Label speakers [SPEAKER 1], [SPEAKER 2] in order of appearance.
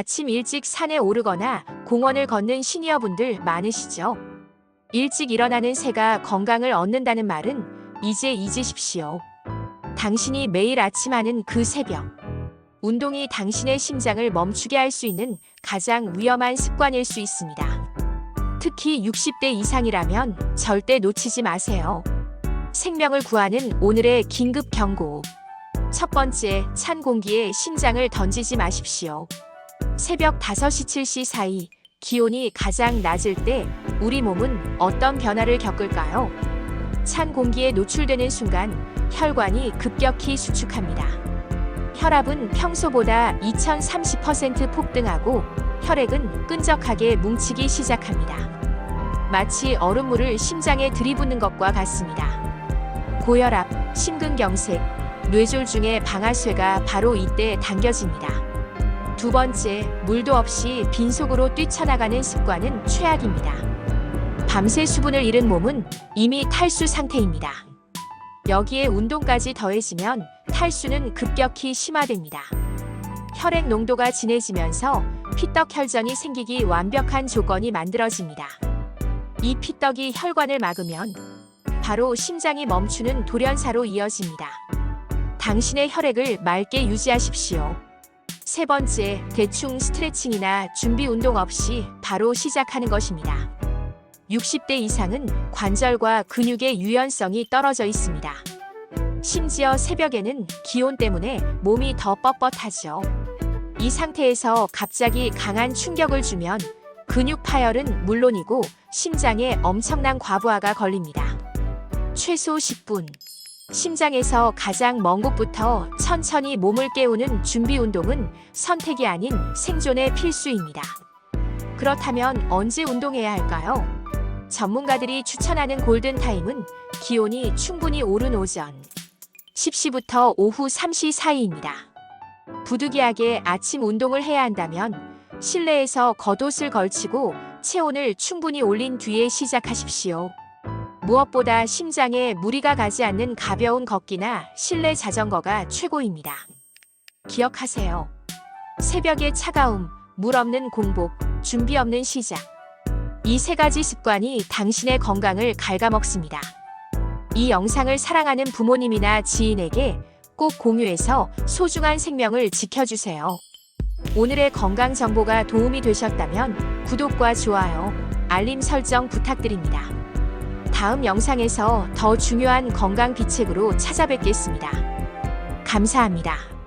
[SPEAKER 1] 아침 일찍 산에 오르거나 공원을 걷는 시니어분들 많으시죠? 일찍 일어나는 새가 건강을 얻는다는 말은 이제 잊으십시오. 당신이 매일 아침 하는 그 새벽. 운동이 당신의 심장을 멈추게 할 수 있는 가장 위험한 습관일 수 있습니다. 특히 60대 이상이라면 절대 놓치지 마세요. 생명을 구하는 오늘의 긴급 경고. 첫 번째, 찬 공기에 심장을 던지지 마십시오. 새벽 5시 7시 사이 기온이 가장 낮을 때 우리 몸은 어떤 변화를 겪을까요? 찬 공기에 노출되는 순간 혈관이 급격히 수축합니다. 혈압은 평소보다 2030% 폭등하고 혈액은 끈적하게 뭉치기 시작합니다. 마치 얼음물을 심장에 들이붓는 것과 같습니다. 고혈압, 심근경색, 뇌졸 중의 방아쇠가 바로 이때 당겨집니다. 두 번째, 물도 없이 빈속으로 뛰쳐나가는 습관은 최악입니다. 밤새 수분을 잃은 몸은 이미 탈수 상태입니다. 여기에 운동까지 더해지면 탈수는 급격히 심화됩니다. 혈액 농도가 진해지면서 피떡 혈전이 생기기 완벽한 조건이 만들어집니다. 이 피떡이 혈관을 막으면 바로 심장이 멈추는 돌연사로 이어집니다. 당신의 혈액을 맑게 유지하십시오. 세 번째, 대충 스트레칭이나 준비 운동 없이 바로 시작하는 것입니다. 60대 이상은 관절과 근육의 유연성이 떨어져 있습니다. 심지어 새벽에는 기온 때문에 몸이 더 뻣뻣하죠. 이 상태에서 갑자기 강한 충격을 주면 근육 파열은 물론이고 심장에 엄청난 과부하가 걸립니다. 최소 10분. 심장에서 가장 먼 곳부터 천천히 몸을 깨우는 준비 운동은 선택이 아닌 생존의 필수입니다. 그렇다면 언제 운동해야 할까요? 전문가들이 추천하는 골든타임은 기온이 충분히 오른 오전 10시부터 오후 3시 사이입니다. 부득이하게 아침 운동을 해야 한다면 실내에서 겉옷을 걸치고 체온을 충분히 올린 뒤에 시작하십시오. 무엇보다 심장에 무리가 가지 않는 가벼운 걷기나 실내 자전거가 최고입니다. 기억하세요. 새벽의 차가움, 물 없는 공복, 준비 없는 시작. 이 세 가지 습관이 당신의 건강을 갉아먹습니다. 이 영상을 사랑하는 부모님이나 지인에게 꼭 공유해서 소중한 생명을 지켜주세요. 오늘의 건강 정보가 도움이 되셨다면 구독과 좋아요, 알림 설정 부탁드립니다. 다음 영상에서 더 중요한 건강 비책으로 찾아뵙겠습니다. 감사합니다.